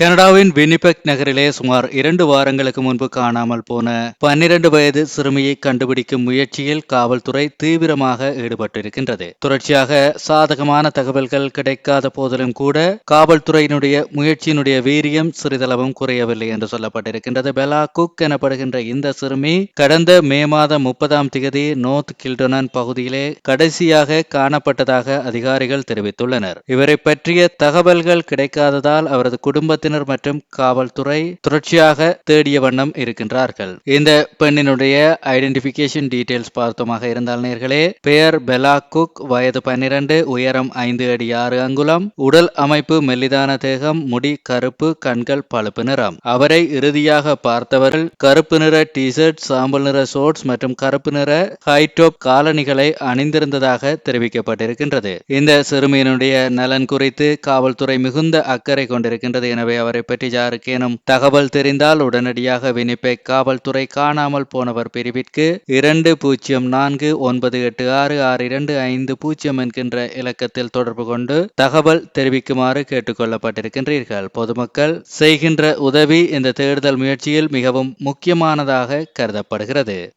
கனடாவின் வினிபெக் நகரிலே சுமார் இரண்டு வாரங்களுக்கு முன்பு காணாமல் போன பன்னிரண்டு வயது சிறுமியை கண்டுபிடிக்கும் முயற்சியில் காவல்துறை தீவிரமாக ஈடுபட்டிருக்கின்றது. தொடர்ச்சியாக சாதகமான தகவல்கள் கிடைக்காத போதிலும் கூட காவல்துறையினுடைய முயற்சியினுடைய வீரியம் சிறிதளவும் குறையவில்லை என்று சொல்லப்பட்டிருக்கின்றது. பெலா குக் எனப்படுகின்ற இந்த சிறுமி கடந்த மே மாதம் முப்பதாம் தேதி நோர்த் கில்டனன் பகுதியிலே கடைசியாக காணப்பட்டதாக அதிகாரிகள் தெரிவித்துள்ளனர். இவரை பற்றிய தகவல்கள் கிடைக்காததால் அவரது குடும்பத்தில் குடும்பத்தினர் மற்றும் காவல்துறை தொடர்ச்சியாக தேடிய வண்ணம் இருக்கின்றார்கள். இந்த பெண்ணினுடைய ஐடென்டிபிகேஷன் டீடைல்ஸ் பார்த்தோமாக இருந்தால் நேர்களே பெயர் பெலா குக் வயது பன்னிரண்டு உயரம் ஐந்து அடி ஆறு அங்குலம் உடல் அமைப்பு மெல்லிதான தேகம் முடி கருப்பு கண்கள் பழுப்பு நிறம். அவரை இறுதியாக பார்த்தவர்கள் கருப்பு நிற டிஷர்ட் சாம்பல் நிற ஷோர்ட்ஸ் மற்றும் கருப்பு நிற ஹைடோப் காலணிகளை அணிந்திருந்ததாக தெரிவிக்கப்பட்டிருக்கின்றது. இந்த சிறுமியினுடைய நலன் குறித்து காவல்துறை மிகுந்த அக்கறை கொண்டிருக்கின்றது. எனவே அவரை பற்றி யாருக்கேனும் தகவல் தெரிந்தால் உடனடியாக வினிபெக் காவல்துறை காணாமல் போனவர் பிரிவிற்கு இரண்டு பூஜ்ஜியம் நான்கு ஒன்பது எட்டு ஆறு ஆறு இரண்டு ஐந்து பூஜ்ஜியம் என்கின்ற இலக்கத்தில் தொடர்பு கொண்டு தகவல் தெரிவிக்குமாறு கேட்டுக்கொள்ளப்பட்டிருக்கின்றீர்கள். பொதுமக்கள் செய்கின்ற உதவி இந்த தேடுதல் முயற்சியில் மிகவும் முக்கியமானதாக கருதப்படுகிறது.